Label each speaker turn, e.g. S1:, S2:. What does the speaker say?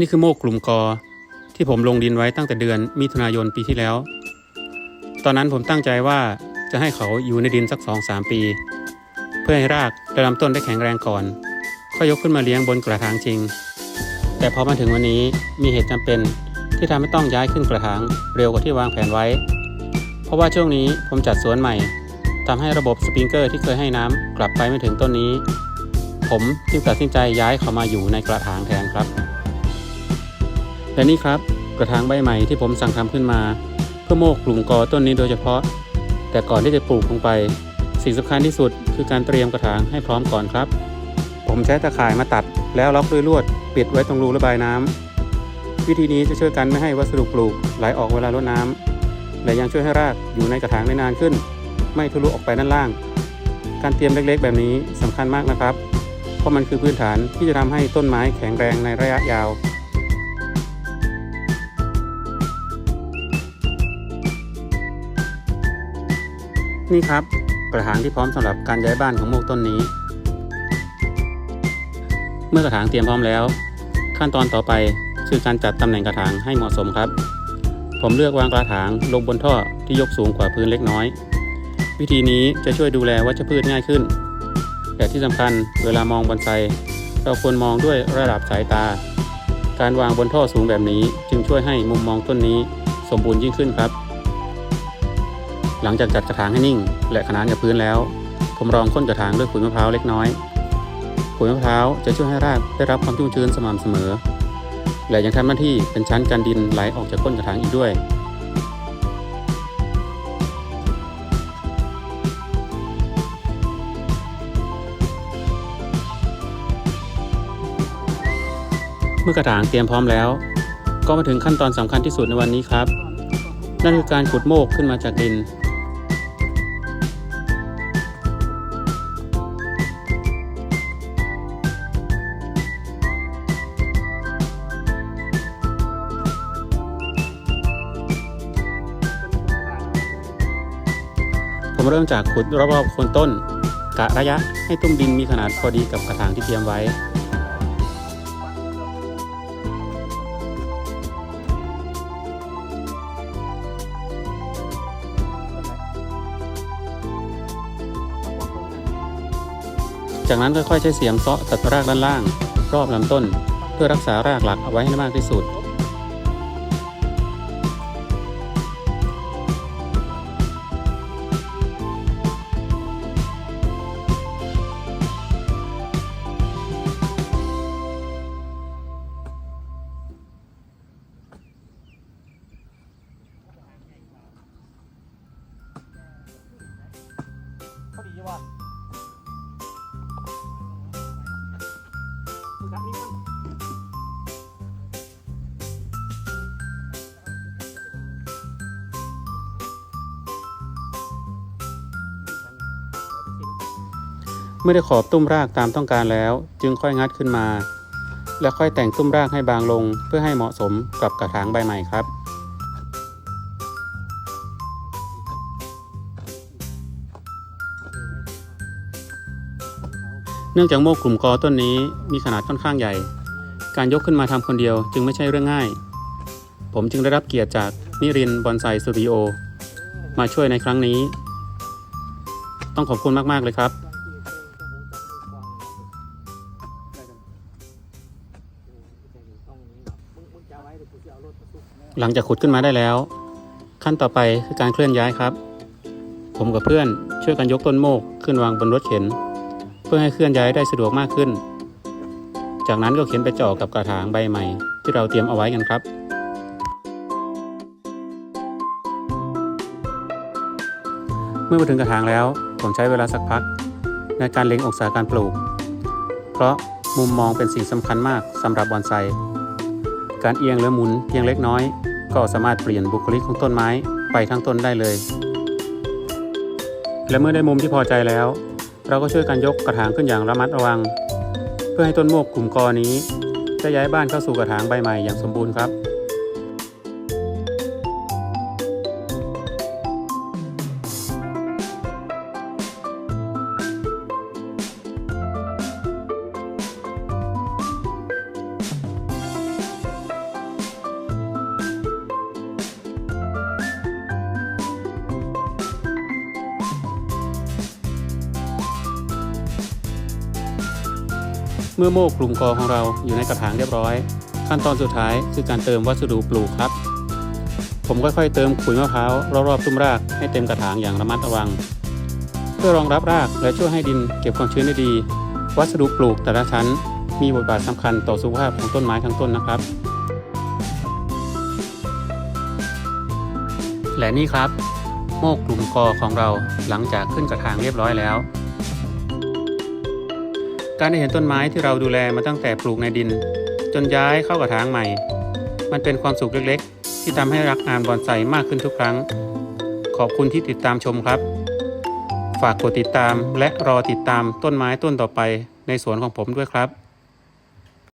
S1: นี่คือโมกกลุ่มกอ ที่ผมลงดินไว้ตั้งแต่เดือนมิถุนายนปีที่แล้ว ตอนนั้นผมตั้งใจว่าจะให้เขาอยู่ในดินสักสองสามปี เพื่อให้รากและลำต้นได้แข็งแรงก่อนค่อยยกขึ้นมาเลี้ยงบนกระถางจริง แต่พอมาถึงวันนี้มีเหตุจำเป็นที่ทำให้ต้องย้ายขึ้นกระถางเร็วกว่าที่วางแผนไว้ เพราะว่าช่วงนี้ผมจัดสวนใหม่ทำให้ระบบสปริงเกอร์ที่เคยให้น้ำกลับไปไม่ถึงต้นนี้ ผมจึงตัดสินใจย้ายเขามาอยู่ในกระถางแทนครับ และนี่ครับกระถางใบใหม่ที่ผมสั่งทำขึ้นมา เพื่อโมกกลุ่มกอต้นนี้โดยเฉพาะ แต่ก่อนที่จะปลูกลงไป สิ่งสำคัญที่สุดคือการเตรียมกระถางให้พร้อมก่อนครับ ผมใช้ตะข่ายมาตัด แล้วล็อกด้วยลวด ปิดไว้ตรงรูระบายน้ำวิธีนี้จะช่วยกันไม่ให้วัสดุปลูกไหลออกเวลารดน้ำและยังช่วยให้รากอยู่ในกระถางได้นานขึ้น ไม่ทะลุออกไปด้านล่าง การเตรียมเล็กๆ แบบนี้สำคัญมากนะครับ เพราะมันคือพื้นฐานที่จะทำให้ต้นไม้แข็งแรงในระยะยาว นี่ครับ กระถางที่พร้อมสำหรับการย้ายบ้านของโมกต้นนี้ เมื่อกระถางเตรียมพร้อมแล้ว ขั้นตอนต่อไปคือการจัดตำแหน่งกระถางให้เหมาะสมครับ ผมเลือกวางกระถางลงบนท่อที่ยกสูงกว่าพื้นเล็กน้อย วิธีนี้จะช่วยดูแลวัชพืชง่ายขึ้น แต่ที่สำคัญเวลามองบอนไซเราควรมองด้วยระดับสายตา การวางบนท่อสูงแบบนี้จึงช่วยให้มุมมองต้นนี้สมบูรณ์ยิ่งขึ้นครับ หลังจากจัดกระถางให้นิ่ง และขนานกับพื้นแล้ว ผมรองค้นกระถางด้วยขุยมะพร้าวเล็กน้อยขุยมะพร้าวจะช่วยให้รากได้รับความชุ่มชื้นสม่ำเสมอ และยังทำหน้าที่เป็นชั้นกันดินไหลออกจากก้นกระถางอีกด้วยเมื่อกระถางเตรียมพร้อมแล้ว ก็มาถึงขั้นตอนสำคัญที่สุดในวันนี้ครับ นั่นคือการขุดโมกขึ้นมาจากดิน ผมเริ่มจากขุดรอบๆโคนต้น กะระยะให้ตุ้มดินมีขนาดพอดีกับกระถางที่เตรียมไว้ จากนั้นค่อยๆใช้เสียมเซาะตัดรากด้านล่าง รอบลำต้น เพื่อรักษารากหลักเอาไว้ให้มากที่สุด
S2: เมื่
S1: อได้ขอบตุ้มรากตามต้องการแล้ว จึงค่อยงัดขึ้นมา แล้วค่อยแต่งตุ้มรากให้บางลงเพื่อให้เหมาะสมกับกระถางใบใหม่ครับ เนื่องจากโมกกลุ่มกอต้นนี้มีขนาดค่อนข้างใหญ่ การยกขึ้นมาทำคนเดียวจึงไม่ใช่เรื่องง่าย ผมจึงได้รับเกียรติจากนิรินบอนไซสตูดิโอมาช่วยในครั้งนี้ ต้องขอบคุณมาก ๆ เลยครับ หลังจากขุดขึ้นมาได้แล้ว ขั้นต่อไปคือการเคลื่อนย้ายครับ ผมกับเพื่อนช่วยกันยกต้นโมกขึ้นวางบนรถเข็น เพื่อให้เคลื่อนย้ายได้สะดวกมากขึ้น จากนั้นก็เข็นไปจ่อกับกระถางใบใหม่ ที่เราเตรียมเอาไว้กันครับเมื่อมาถึงกระถางแล้ว ผมใช้เวลาสักพัก ในการเล็งองศาการปลูก เพราะมุมมองเป็นสิ่งสำคัญมากสำหรับบอนไซ การเอียงหรือหมุนเพียงเล็กน้อย ก็สามารถเปลี่ยนบุคลิกของต้นไม้ไปทั้งต้นได้เลย และเมื่อได้มุมที่พอใจแล้ว เราก็ช่วยกันยกกระถางขึ้นอย่างระมัดระวัง เพื่อให้ต้นโมกกลุ่มกอนี้ได้ย้ายบ้านเข้าสู่กระถางใบใหม่อย่างสมบูรณ์ครับ เมื่อโม่กลุ่มกอของเราอยู่ในกระถางเรียบร้อย ขั้นตอนสุดท้ายคือการเติมวัสดุปลูกครับ ผมค่อยๆเติมขุยมะพร้าวรอบๆตุ้มรากให้เต็มกระถางอย่างระมัดระวัง เพื่อรองรับรากและช่วยให้ดินเก็บความชื้นได้ดี วัสดุปลูกแต่ละชั้น มีบทบาทสำคัญต่อสุขภาพของต้นไม้ทั้งต้นนะครับ และนี่ครับ โมกกลุ่มกอของเราหลังจากขึ้นกระถางเรียบร้อยแล้ว การได้เห็นต้นไม้ที่เราดูแลมาตั้งแต่ปลูกในดิน จนย้ายเข้ากระถางใหม่ มันเป็นความสุขเล็กๆ ที่ทำให้รักงานบอนไซมากขึ้นทุกครั้ง ขอบคุณที่ติดตามชมครับ ฝากกดติดตามและรอติดตามต้นไม้ต้นต่อไปในสวนของผมด้วยครับ